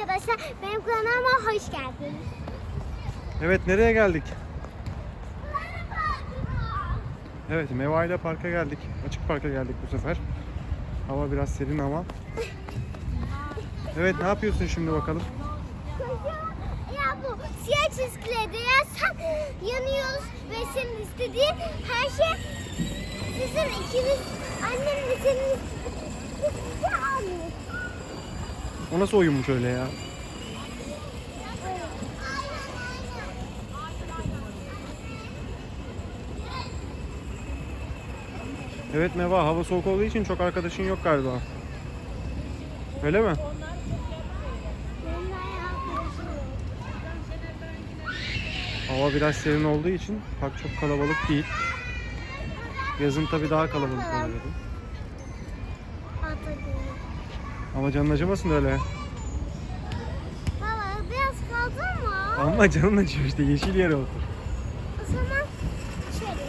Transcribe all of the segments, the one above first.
arkadaşlar. Benim kanalıma hoş geldiniz. Evet nereye geldik? Evet Meva ile parka geldik. Açık parka geldik bu sefer. Hava biraz serin ama. Evet ne yapıyorsun şimdi bakalım? Ya bu siyah çizgileri ya sen yanıyoruz ve senin istediğin her şey sizin ikiniz annemle senin istediğin almıyor. O nasıl oyunmuş öyle ya? Evet Meva hava soğuk olduğu için çok arkadaşın yok galiba. Öyle mi? Hava biraz serin olduğu için park çok kalabalık değil. Yazın tabii daha kalabalık oluyor. Ama canın acımasın öyle. Baba biraz kaldı mı? Ama canın acıyor işte yeşil yere otur. O zaman şöyle.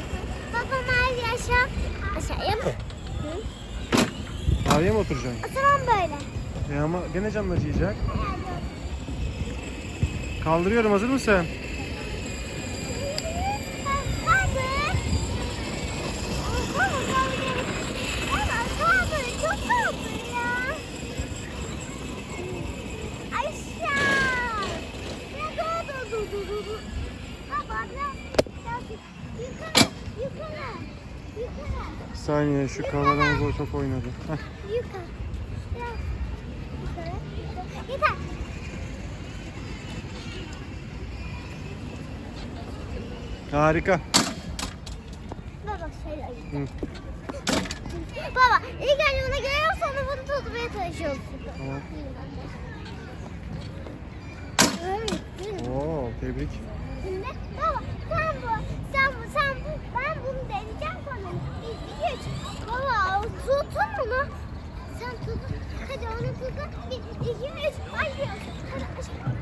Babam her aşağı aşağıya mı? Maviye mi oturacaksın? O zaman böyle. E ama gene canın acıyacak. Kaldırıyorum hazır mısın? Hadi. Baba kaldı. Baba kaldı. Çok kaldı ya. Aşağı. Ya dur dur dur dur dur, dur. Baba biraz biraz yukarı yukarı yukarı Bir saniye şu kameramız o çok oynadı. Heh. yukarı. Biraz yukarı. yukarı. Yeter. Harika. Baba şöyle. Hı, Baba ilk önce bunu görüyorum sonra bunu tutmaya çalışıyorsun. tamam. Evet. Oo tebrik. Şimdi baba sen bu sen ben bunu deneyeceğim sonra. Bir, iki, üç. Baba tutun bunu. Sen tut. Hadi onu tutun. Bir, iki, üç. Başlıyoruz. Hadi aşağı.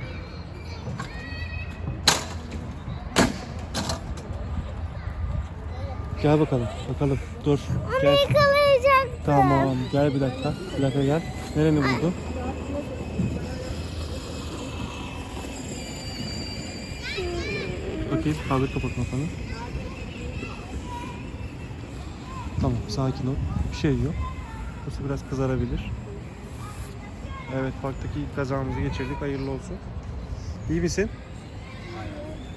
Gel bakalım. Bakalım. Dur. Onu Gel. yakalayacaktım. Tamam. Gel bir dakika. Bir dakika gel. Nereni buldun? Bakayım. Kaldır kapat kafanı. Tamam. Sakin ol. Bir şey yok. Bu biraz kızarabilir. Evet. Parktaki ilk kazamızı geçirdik. Hayırlı olsun. İyi misin?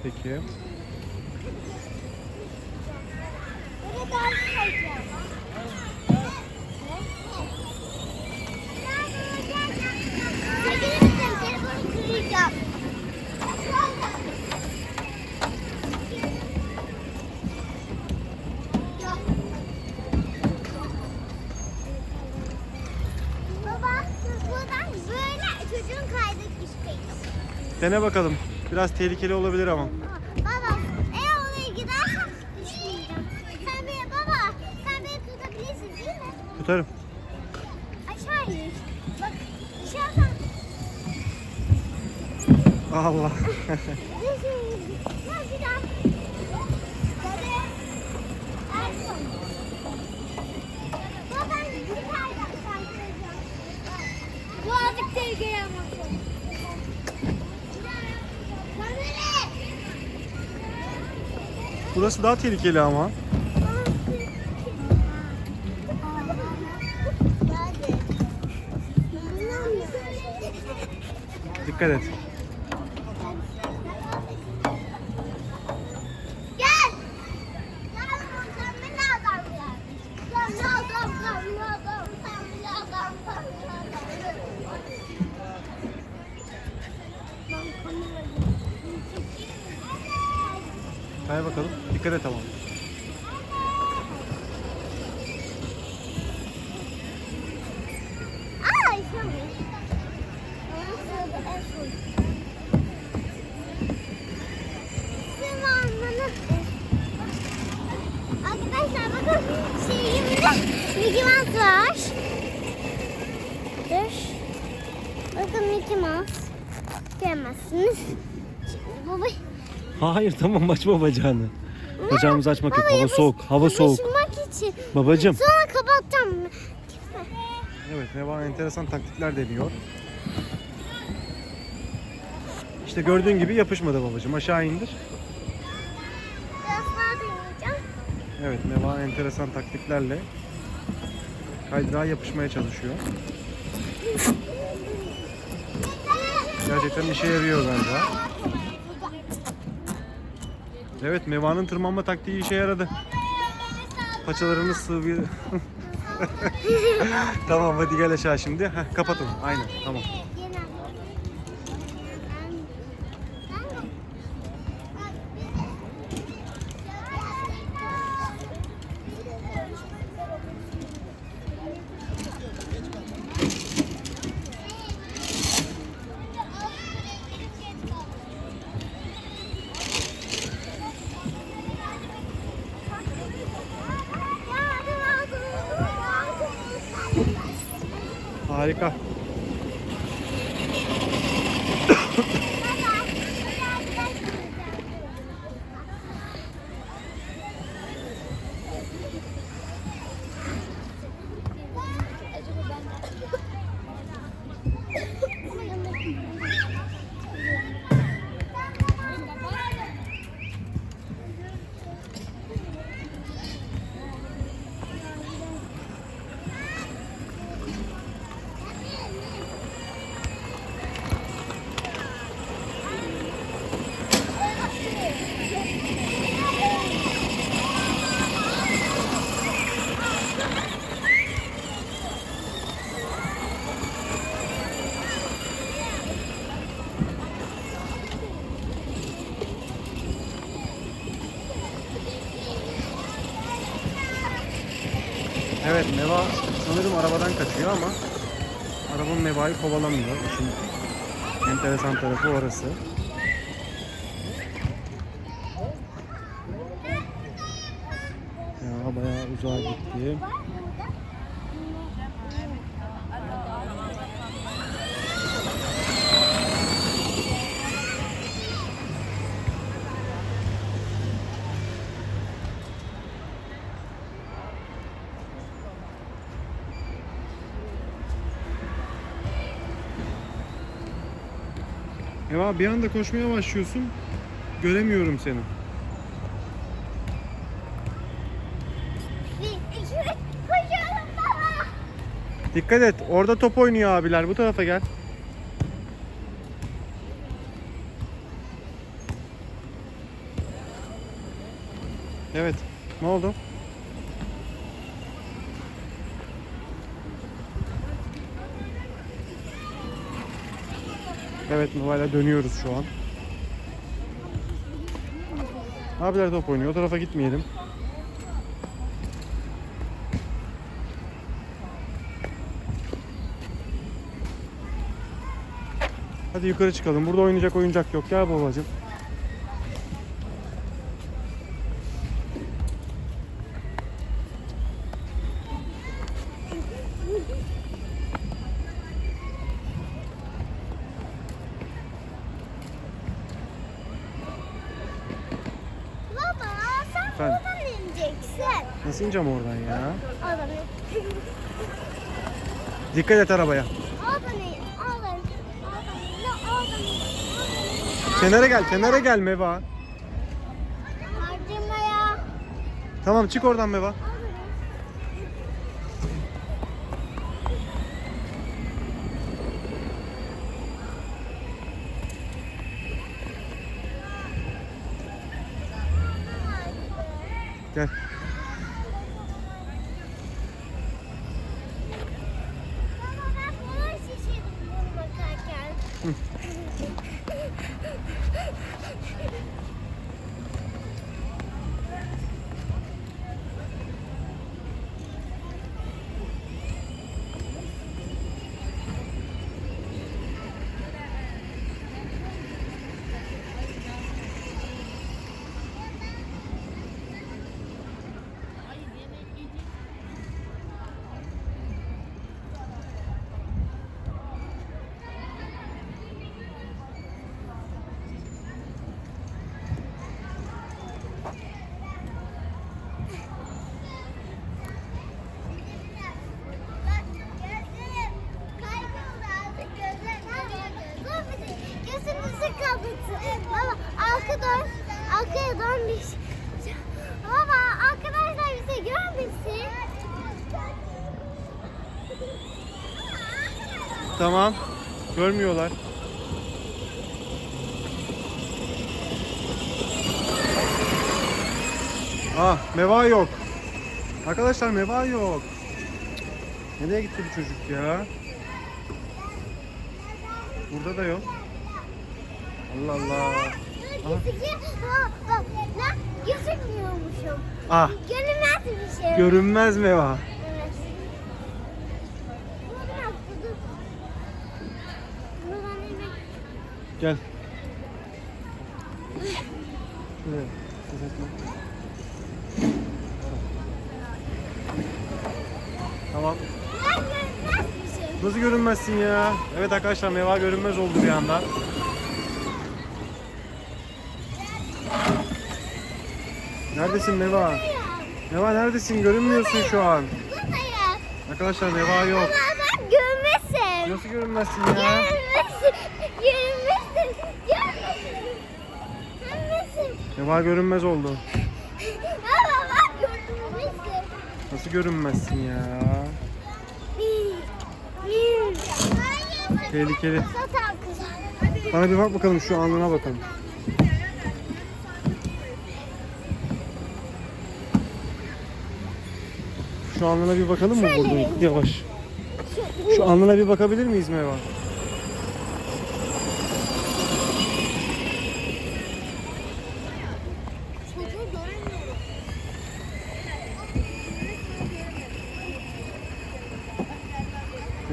Peki. Böyle daha koyacağım. Sevgilim benim telefonu kıracağım. Baba, buradan böyle çocuğun kaydık işte. Dene bakalım. Biraz tehlikeli olabilir ama. Baba, eğer oraya düşmeyeceğim. Sen beni baba, sen beni tutabilirsin değil mi? Tutarım. Aşağı in. Bak, dışarıdan. Allah. Bu azıcık tehlikeli ama. Burası daha tehlikeli ama. Dikkat et. Gel. Gel sen beni adam ya. Sen ne adam sen ne adam sen ne adam sen ne adam. Ben kamerayı. Kay bakalım. Dikkat et ama. Ay sen. Ama sırada en son. Sıvanmanın. Arkadaşlar bakın şeyimde Mickey Mouse var. Dur. Bakın Mickey Mouse. Şimdi baba. Hayır tamam açma bacağını. Bacağımızı açmak yok. Hava yapış- soğuk. Hava soğuk. İçin. Babacım. Sonra kapatacağım. Evet Neva enteresan taktikler deniyor. İşte gördüğün gibi yapışmadı babacığım. Aşağı indir. Biraz daha deneyeceğim. Evet Neva enteresan taktiklerle kaydırağa yapışmaya çalışıyor. Gerçekten işe yarıyor galiba. Evet Meva'nın tırmanma taktiği işe yaradı. Paçalarını sıvı... tamam hadi gel aşağı şimdi. Heh, kapat onu. Aynen tamam. Meva'yı kovalamıyor. İşin enteresan tarafı orası. Eva bir anda koşmaya başlıyorsun. Göremiyorum seni. Dikkat et. Orada top oynuyor abiler. Bu tarafa gel. Evet. Ne oldu? Evet Nova'yla dönüyoruz şu an. Abiler top oynuyor. O tarafa gitmeyelim. Hadi yukarı çıkalım. Burada oynayacak oyuncak yok. Gel babacığım. Dikkat et arabaya. Kenara gel, kenara gel Meva. Tamam çık oradan Meva. Gel. Tamam. Görmüyorlar. Ah, meva yok. Arkadaşlar meva yok. Nereye gitti bu çocuk ya? Burada da yok. Allah Allah. Gözükmüyormuşum. Ah, Görünmez bir şey. görünmez meva. Evet. Buradan dur. Buradan hemen Gel. Şuraya. Tamam. Nasıl görünmezsin ya? Evet arkadaşlar meva görünmez oldu bir anda. Neredesin Meva? Meva neredesin? Görünmüyorsun şu an. Arkadaşlar Meva yok. Ama ben görmesin. Nasıl görünmezsin ya? Meva görünmez oldu. Nasıl görünmezsin ya? Tehlikeli. Bana bir bak bakalım şu alnına bakalım. Şu alnına bir bakalım mı Şöyle burada? vereyim. Yavaş. Şu alnına bir bakabilir miyiz Meva?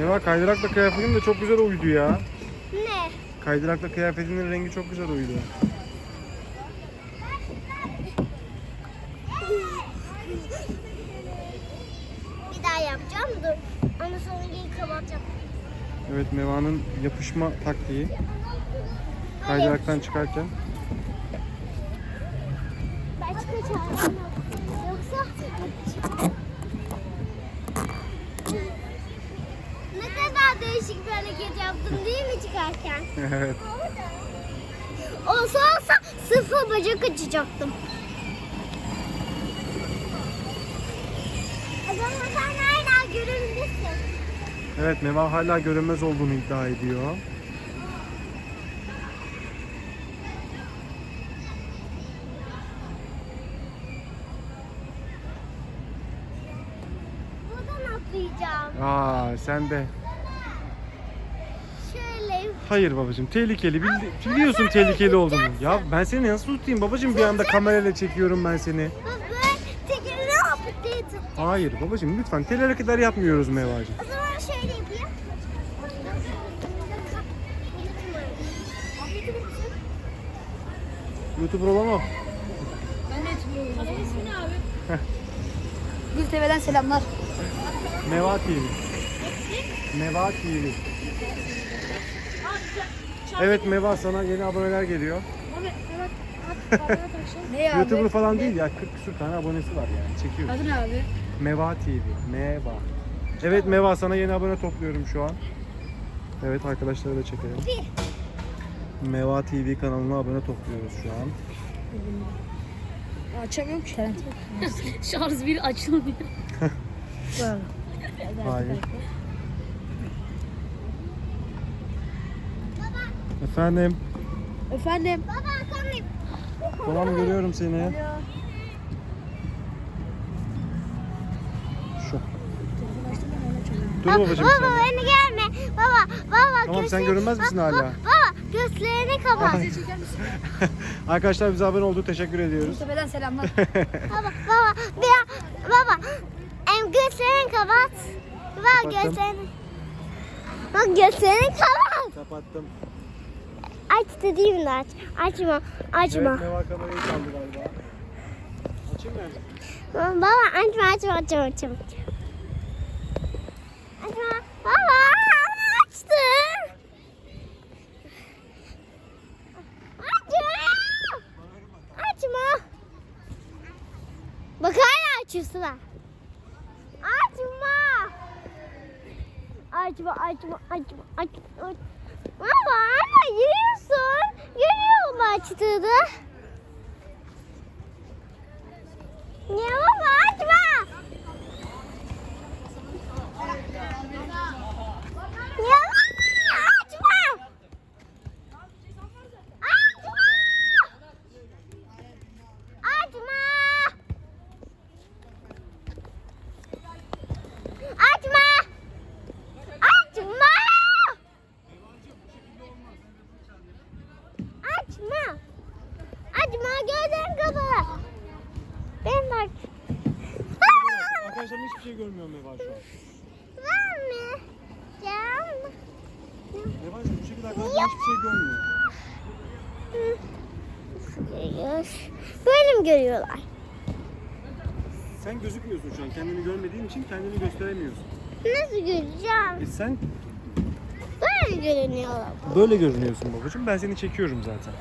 Meva kaydırakla kıyafetin de çok güzel uydu ya. Ne? Kaydırakla kıyafetinin rengi çok güzel uydu. Bir daha yapacağım dur. Ama sonra geri kapatacağım. Evet Meva'nın yapışma taktiği. Kaydıraktan çıkarken. Başka çarem yok. Yoksa ne kadar değişik bir hareket yaptım değil mi çıkarken? evet. Olsa olsa sıfır bacak açacaktım. O zaman sen hala görünmüşsün. Evet Meva hala görünmez olduğunu iddia ediyor. Buradan atlayacağım. Aa sen de. Hayır babacığım tehlikeli. Bildi- biliyorsun tehlikeli olduğunu. Ya ben seni nasıl tutayım babacığım bir anda kamerayla çekiyorum ben seni. Yapıp diye tut. Hayır babacığım lütfen tel hareketler yapmıyoruz Meva'cığım. O zaman şöyle yapayım. YouTuber olan o. Ben de YouTube'da Kanal ismi ne abi? Gül TV'den selamlar. Meva TV. Meva TV. Evet Meva sana yeni aboneler geliyor. Ne abi? YouTuber falan değil ya 40 küsur tane abonesi var yani çekiyor. Adı ne abi? Meva TV. Meva. Evet Meva sana yeni abone topluyorum şu an. Evet arkadaşları da çekelim. Meva TV kanalına abone topluyoruz şu an. Açamıyorum ki. Şarj bir açılmıyor. Hayır. Efendim. Efendim. Baba arkamdayım. Tamam görüyorum seni. Şu. Dur babacığım Baba sen. beni gelme. Baba baba Tamam, sen görünmez misin Baba, hala? Baba gözlerini kapat. Arkadaşlar bize abone oldu. Teşekkür ediyoruz. TV'den selamlar. baba baba bir, baba em gözlerini kapat. Baba Kapattım. gözlerini. Bak gözlerini kapat. Kapattım. Aç dediğimde aç. Açma. Açma. Evet Meva kamerayı çaldı galiba. Açayım mı? Baba açma açma açma açma. Açma. Baba açtı. Açma. Açma. Bak hala açıyorsun ha. Açma. Açma açma açma açma. açma açtığını. Ne o? Şey görmüyor. Görüyor. Böyle mi görüyorlar? Sen gözükmüyorsun şu an. Kendini görmediğin için kendini gösteremiyorsun. Nasıl göreceğim? E sen Böyle görünüyorlar. böyle görünüyorsun babacığım. Ben seni çekiyorum zaten.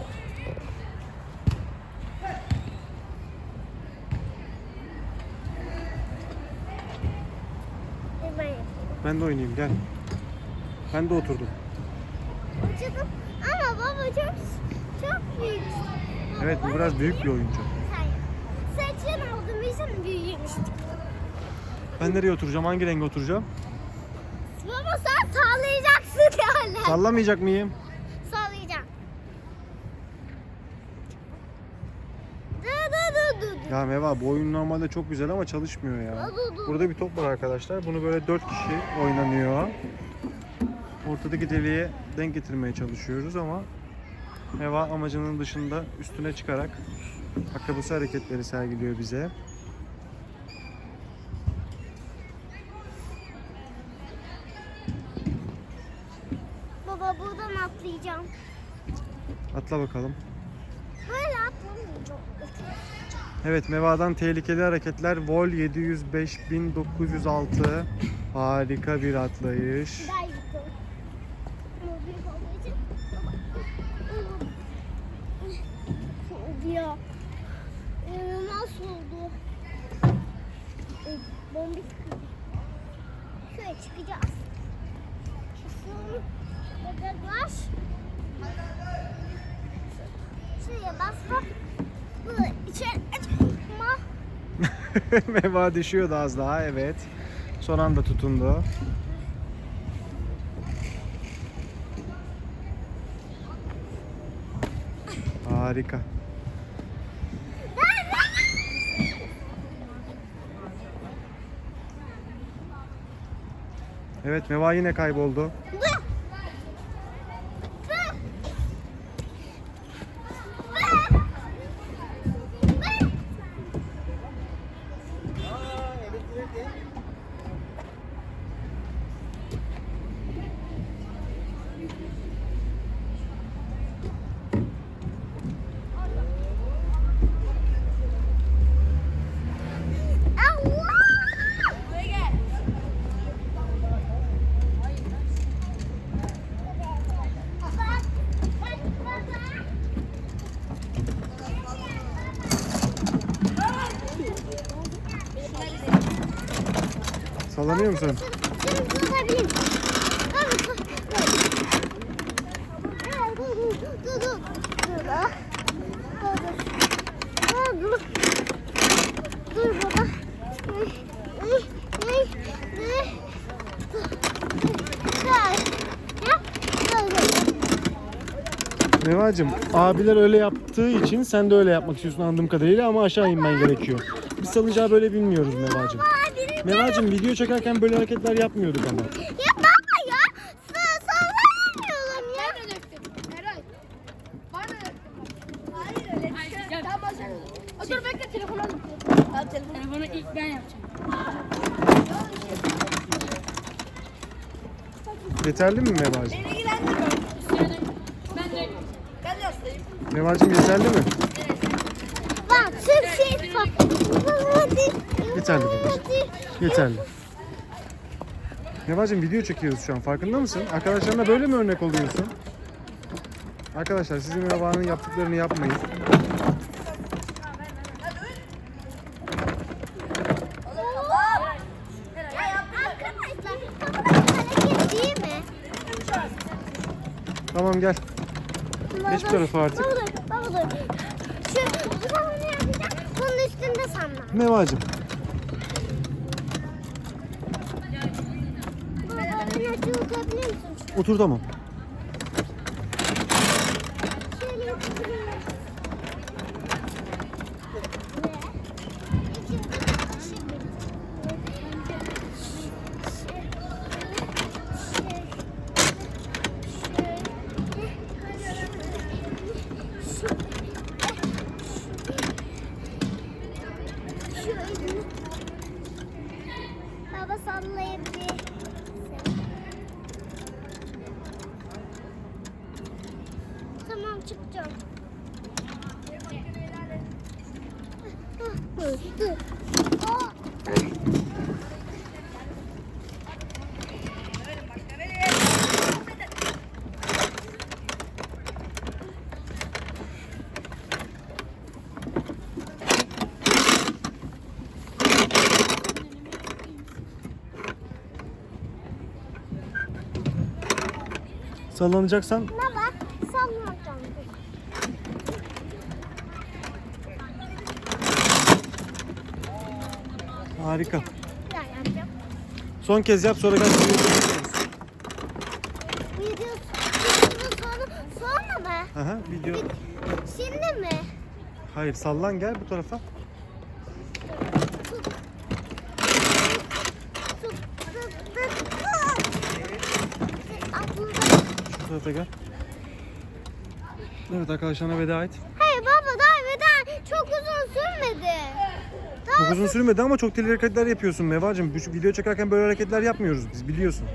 Ben yapayım. Ben de oynayayım gel. Ben de oturdum. Uçurdum. Ama baba çok çok büyük. Evet bu biraz büyük bir oyuncu. Sen saçın oldum için büyümüş. Ben nereye oturacağım? Hangi renge oturacağım? Baba sen sallayacaksın yani. Sallamayacak mıyım? Sallayacağım. Ya Meva bu oyun normalde çok güzel ama çalışmıyor ya. Burada bir top var arkadaşlar. Bunu böyle 4 kişi oynanıyor. Ortadaki deliğe denk getirmeye çalışıyoruz ama Meva amacının dışında üstüne çıkarak akabısı hareketleri sergiliyor bize. Baba buradan atlayacağım. Atla bakalım. Böyle atlamayacağım. Evet Meva'dan tehlikeli hareketler Vol 705 1906 harika bir atlayış. Ben yıkıyorum. Ama büyük olduğu için. Oldu ya. İnanılmaz oldu. Bombik Şöyle çıkacağız. Sonra bagaj. Şuraya basmak. Böyle içeri açma. Meva düşüyordu az daha evet. Son anda tutundu. Harika. Evet Meva yine kayboldu. Sallanıyor musun? Şimdi tutabilirim. Abi, tut- Dur, dur, dur, dur, dur. Dur, ah. Dur, dur. Dur, dur. Dur baba. Ay, ay, ay, ay. Dur. Yap. Dur, dur. Mevacım abiler öyle yaptığı için sen de öyle yapmak istiyorsun anladığım kadarıyla ama aşağı inmen gerekiyor. Biz salıncağı böyle bilmiyoruz Mevacım. Mevacım video çekerken böyle hareketler yapmıyorduk ama. Ya baba ya. Sa- sallayamıyorum ya. Ben de döktüm. Eray. Bana döktüm. Hayır öyle bir şey. yok. Tamam sen. Dur bekle telefonu alayım. Al telefonu. Telefonu ilk ben yapacağım. Yeterli mi Mevacım? Beni ilgilendirmiyor. Ben de. Ben de hastayım. Mevacım yeterli mi? Bak sırf şey bak. Hadi. Yeterli babacığım. Yeterli. Mevacım video çekiyoruz şu an farkında mısın? Arkadaşlarına böyle mi örnek oluyorsun? Arkadaşlar sizin Meva'nın yaptıklarını yapmayın. Tamam gel. Geç bu tarafa artık. Baba dur. Şu, ne yapacağım? bunun üstünde sanma. Mevacım. Beni açıltabilir misin? Otur tamam. Çıkacağım. Sallanacaksan Baba sallayacağım. Harika. Son kez yap sonra ben sana Video, sonra, sonra mı? Aha, video. Şimdi mi? Hayır sallan gel bu tarafa. Şu tarafa gel. Evet arkadaşlarına veda et. Hayır baba daha veda çok uzun sürmedi. Çok uzun sürmedi ama çok deli hareketler yapıyorsun Mevacım. Bu video çekerken böyle hareketler yapmıyoruz biz biliyorsun.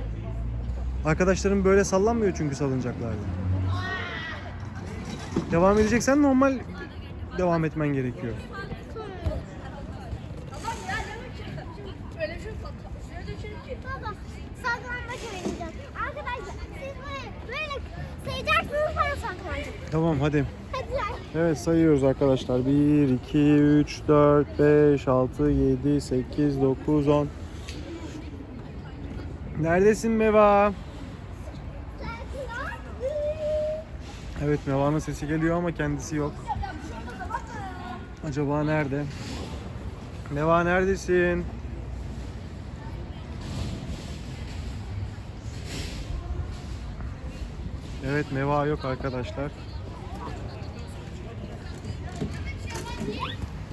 Arkadaşlarım böyle sallanmıyor çünkü salıncaklarda. Devam edeceksen normal devam etmen gerekiyor. Tamam hadi. Evet sayıyoruz arkadaşlar. 1, 2, 3, 4, 5, 6, 7, 8, 9, 10. Neredesin Meva? Evet Meva'nın sesi geliyor ama kendisi yok. Acaba nerede? Meva neredesin? Evet Meva yok arkadaşlar.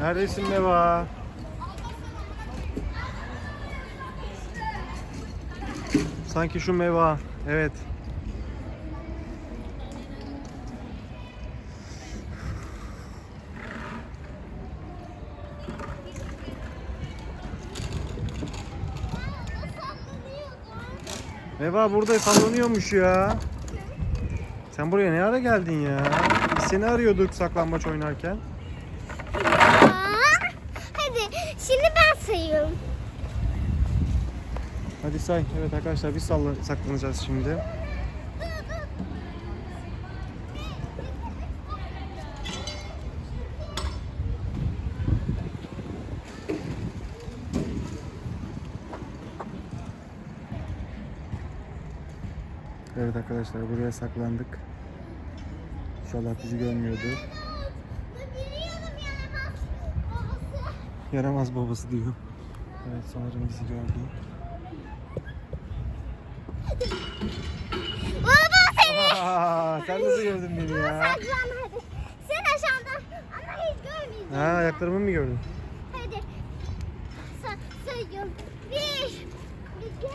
Neredesin Meva? Sanki şu Meva. Evet. Meva burada sallanıyormuş ya. Sen buraya ne ara geldin ya? Biz seni arıyorduk saklambaç oynarken. Aa, Hadi şimdi ben sayıyorum. Hadi say. Evet arkadaşlar biz salla- saklanacağız şimdi. Evet arkadaşlar buraya saklandık. İnşallah bizi babası. Yaramaz babası diyor. Evet sanırım bizi gördü. Baba seni. Aa, sen nasıl gördün beni ya? Saklan hadi. Sen aşağıdan ama hiç görmeyeceğim. Ha ayaklarımı mı gördün? Hadi. Sa sayıyorum. Bir, iki,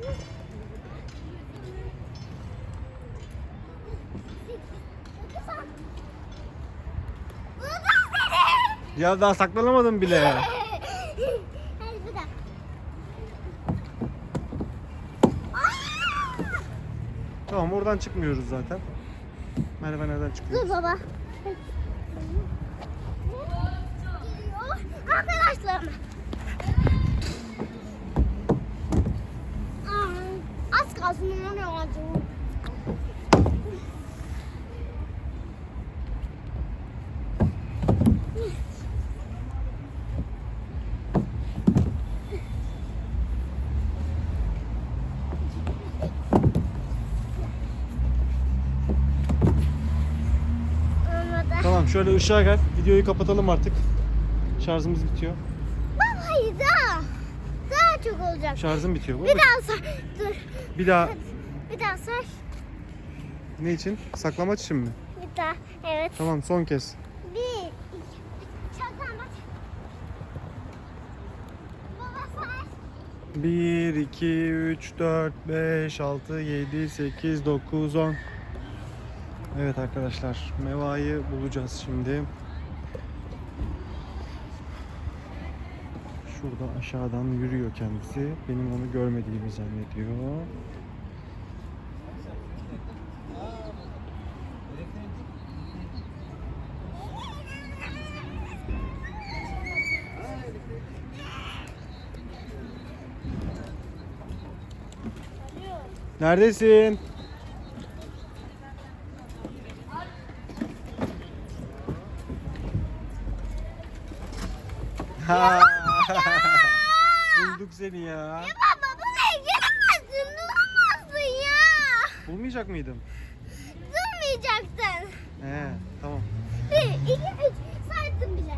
üç. Ya daha saklanamadım bile. Hadi bir daha. Aa! Tamam oradan çıkmıyoruz zaten. Merdivenlerden çıkıyoruz. Dur baba. Geliyor. Arkadaşlarım. Aa, Az kalsın onu alacağım. Olmadı. Tamam şöyle ışığa gel. Videoyu kapatalım artık. Şarjımız bitiyor. Baba hayır daha. Daha çok olacak. Şarjım bitiyor. Bir daha sar. Dur. Bir daha. Bir daha sar. ne için? Saklamaç için mi? Bir daha. Evet. Tamam son kez. Bir, iki, çakmak. Baba say. 1, 2, 3, 4, 5, 6, 7, 8, 9, 10. Evet arkadaşlar Meva'yı bulacağız şimdi. Şurada aşağıdan yürüyor kendisi. Benim onu görmediğimi zannediyor. Neredesin? Ha. Bulduk seni ya. Ya baba buraya giremezsin. Duramazsın ya. Bulmayacak mıydım? Durmayacaktın. He, tamam. Bir, iki, üç. Saydım bile.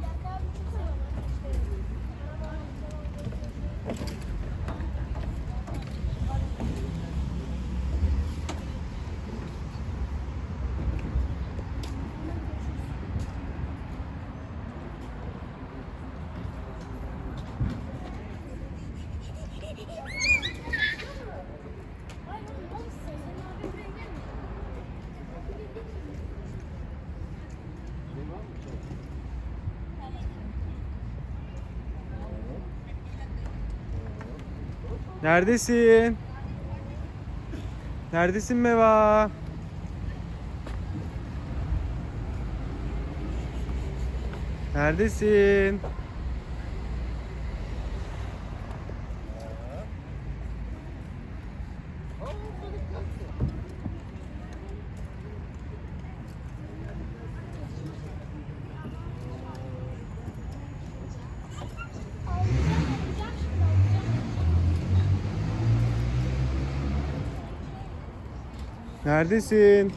Neredesin? Neredesin Meva? Neredesin? Neredesin?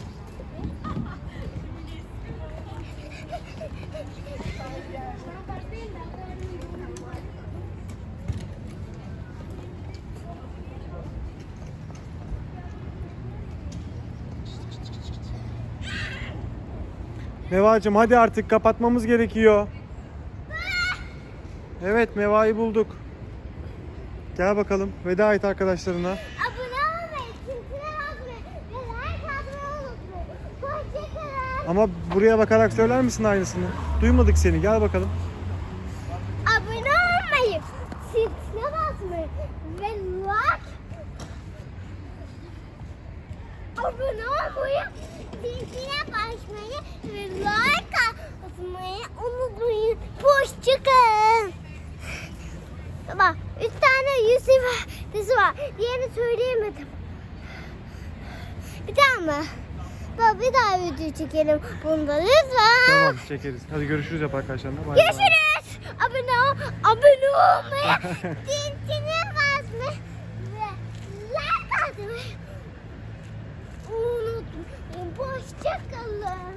Mevacım hadi artık kapatmamız gerekiyor. Evet Meva'yı bulduk. Gel bakalım veda et arkadaşlarına. Abone olmayı, çizgine basmayı ve like atmayı unutmayın. Hoşçakalın. Ama buraya bakarak söyler misin aynısını? Duymadık seni gel bakalım. Abone olmayı, çizgine basmayı ve like Abone olmayı, çizgine basmayı ve like atmayı unutmayın. Hoşçakalın. Baba, üç tane yüz ifadesi var. Diğerini söyleyemedim. Bir daha mı? Baba bir daha video çekelim bunda lütfen. Tamam çekeriz. Hadi görüşürüz yap arkadaşlarına. Bay bay. Görüşürüz. Abone ol, abone olmayı, zincirine basmayı ve like atmayı unutmayın. Hoşçakalın.